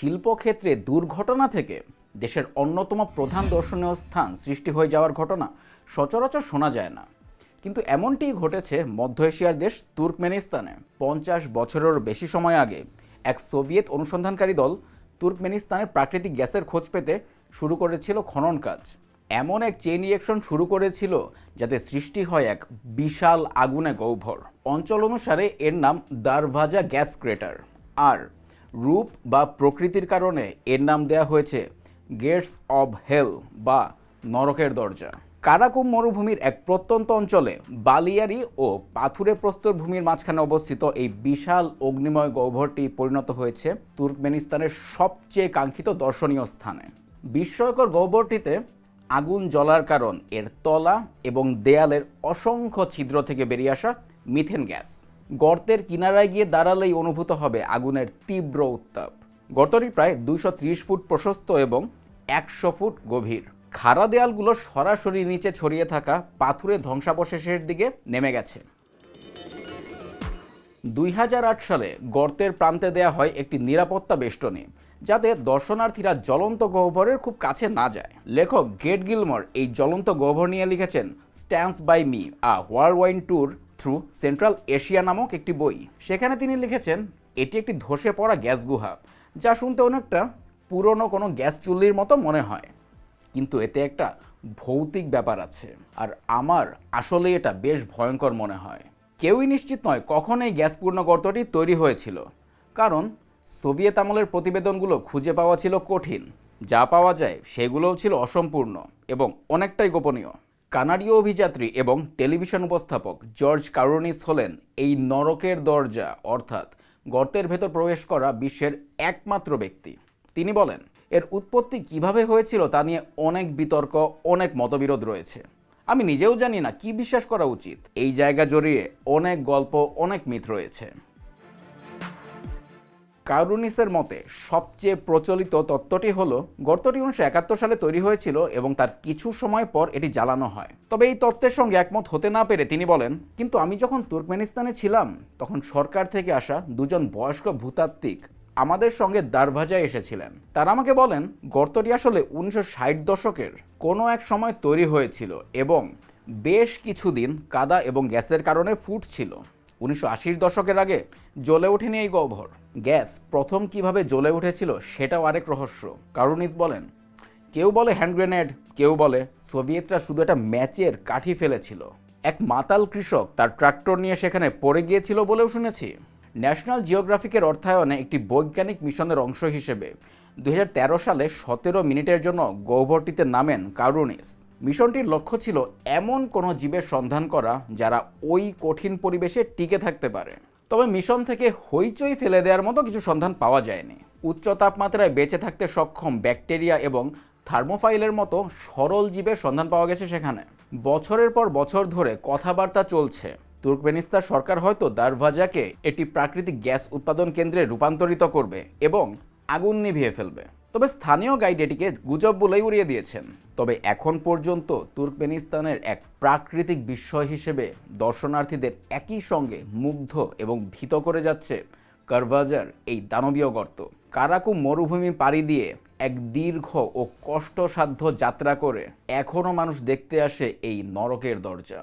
শিল্পক্ষেত্রে দুর্ঘটনা থেকে দেশের অন্যতম প্রধান দর্শনীয় স্থান সৃষ্টি হয়ে যাওয়ার ঘটনা সচরাচর শোনা যায় না। কিন্তু এমনটিই ঘটেছে মধ্য এশিয়ার দেশ তুর্কমেনিস্তানে। পঞ্চাশ বছরের বেশি সময় আগে এক সোভিয়েত অনুসন্ধানকারী দল তুর্কমেনিস্তানের প্রাকৃতিক গ্যাসের খোঁজ পেতে শুরু করেছিল খনন কাজ। এমন এক চেইন রিয়েকশন শুরু করেছিল যাতে সৃষ্টি হয় এক বিশাল আগুনে গহ্বর। অঞ্চল অনুসারে এর নাম দারভাজা গ্যাস ক্রেটার। আর রূপ বা প্রকৃতির কারণে এর নাম দেয়া হয়েছে গেটস অব হেল বা নরকের দরজা। কারাকুম মরুভূমির এক প্রত্যন্ত অঞ্চলে বালিয়ারি ও পাথুরে প্রস্তর ভূমির মাঝখানে অবস্থিত এই বিশাল অগ্নিময় গহ্বরটি পরিণত হয়েছে তুর্কমেনিস্তানের সবচেয়ে কাঙ্ক্ষিত দর্শনীয় স্থানে। বিস্ময়কর গহ্বরটিতে আগুন জ্বলার কারণ এর তলা এবং দেয়ালের অসংখ্য ছিদ্র থেকে বেরিয়ে আসা মিথেন গ্যাস। গর্তের কিনারায় গিয়ে দাঁড়ালেই অনুভূত হবে আগুনের তীব্র উত্তাপ। গর্তটি প্রায় দুশো ফুট প্রশস্ত এবং একশো ফুট গভীর। খাড়া দেয়ালগুলো সরাসরি নিচে ছড়িয়ে থাকা পাথুরে ধ্বংসাবশেষের দিকে নেমে গেছে। দুই হাজার আট সালে গর্তের প্রান্তে দেয়া হয় একটি নিরাপত্তা বেষ্টনী, যাতে দর্শনার্থীরা জ্বলন্ত গহ্বরের খুব কাছে না যায়। লেখক গেট গিলমর এই জ্বলন্ত গহ্বর নিয়ে লিখেছেন stans by me a world wine tour through Central Asia নামক একটি বই। সেখানে তিনি লিখেছেন, এটি একটি ধসে পড়া গ্যাস গুহা, যা শুনতে অনেকটা পুরনো কোনো গ্যাস চুল্লির মতো মনে হয়। কিন্তু এতে একটা ভৌতিক ব্যাপার আছে। আর আমার আসলে এটা বেশ ভয়ঙ্কর মনে হয়। কেউই নিশ্চিত নয় কখন এই গ্যাসপূর্ণ গর্তটি তৈরি হয়েছিল। কারণ সোভিয়েত আমলের প্রতিবেদনগুলো খুঁজে পাওয়া ছিল কঠিন। যা পাওয়া যায় সেগুলোও ছিল অসম্পূর্ণ এবং অনেকটাই গোপনীয়। কানাডীয় অভিযাত্রী এবং টেলিভিশন উপস্থাপক জর্জ কারোনিস হলেন এই নরকের দরজা, অর্থাৎ গর্তের ভেতর প্রবেশ করা বিশ্বের একমাত্র ব্যক্তি। তিনি বলেন, এর উৎপত্তি কীভাবে হয়েছিল তা নিয়ে অনেক বিতর্ক, অনেক মতবিরোধ রয়েছে। আমি নিজেও জানি না কি বিশ্বাস করা উচিত। এই জায়গা জড়িয়ে অনেক গল্প, অনেক মিথ রয়েছে। কারুনিসের মতে, সবচেয়ে প্রচলিত তত্ত্বটি হলো, গর্তটি উনিশশো একাত্তর সালে তৈরি হয়েছিল এবং তার কিছু সময় পর এটি জ্বালানো হয়। তবে এই তত্ত্বের সঙ্গে একমত হতে না পেরে তিনি বলেন, কিন্তু আমি যখন তুর্কমেনিস্তানে ছিলাম, তখন সরকার থেকে আসা দুজন বয়স্ক ভূতাত্ত্বিক আমাদের সঙ্গে দারভাজায় এসেছিলেন। তারা আমাকে বলেন, গর্তটি আসলে উনিশশো ষাট দশকের কোনো এক সময় তৈরি হয়েছিল এবং বেশ কিছুদিন কাদা এবং গ্যাসের কারণে ফুটছিল। উনিশশো দশকের আগে জ্বলে ওঠেনি এই গহ্বর। গ্যাস প্রথম কীভাবে জ্বলে উঠেছিল সেটাও আরেক রহস্য। কারুনিস বলেন, কেউ বলে হ্যান্ড গ্রেনেড, কেউ বলে সোভিয়েতরা শুধু একটা ম্যাচের কাঠি ফেলেছিল। এক মাতাল কৃষক তার ট্রাক্টর নিয়ে সেখানে পড়ে গিয়েছিল বলেও শুনেছি। ন্যাশনাল জিওগ্রাফিকের অর্থায়নে একটি বৈজ্ঞানিক মিশনের অংশ হিসেবে দু হাজার তেরো সালে সতেরো মিনিটের জন্য গহ্বরটিতে নামেন কারুনিস। মিশনটির লক্ষ্য ছিল এমন কোনো জীবের সন্ধান করা যারা ওই কঠিন পরিবেশে টিকে থাকতে পারে। তবে মিশন থেকে হইচই ফেলে দেওয়ার মতো কিছু সন্ধান পাওয়া যায়নি। উচ্চ তাপমাত্রায় বেঁচে থাকতে সক্ষম ব্যাকটেরিয়া এবং থার্মোফাইলের মতো সরল জীবের সন্ধান পাওয়া গেছে সেখানে। বছরের পর বছর ধরে কথাবার্তা চলছে। তুর্কমেনিস্তান সরকার হয়তো দারভাজাকে একটি প্রাকৃতিক গ্যাস উৎপাদন কেন্দ্রে রূপান্তরিত করবে এবং আগুন নিভিয়ে ফেলবে। তবে স্থানীয় গাইড এটিকে গুজব বলেই উড়িয়ে দিয়েছেন। তবে এখন পর্যন্ত তুর্কমেনিস্তানের এক প্রাকৃতিক বিস্ময় হিসেবে দর্শনার্থীদের একই সঙ্গে মুগ্ধ এবং ভীত করে যাচ্ছে কারভাজার এই দানবীয় গর্ত। কারাকুম মরুভূমি পাড়ি দিয়ে এক দীর্ঘ ও কষ্টসাধ্য যাত্রা করে এখনও মানুষ দেখতে আসে এই নরকের দরজা।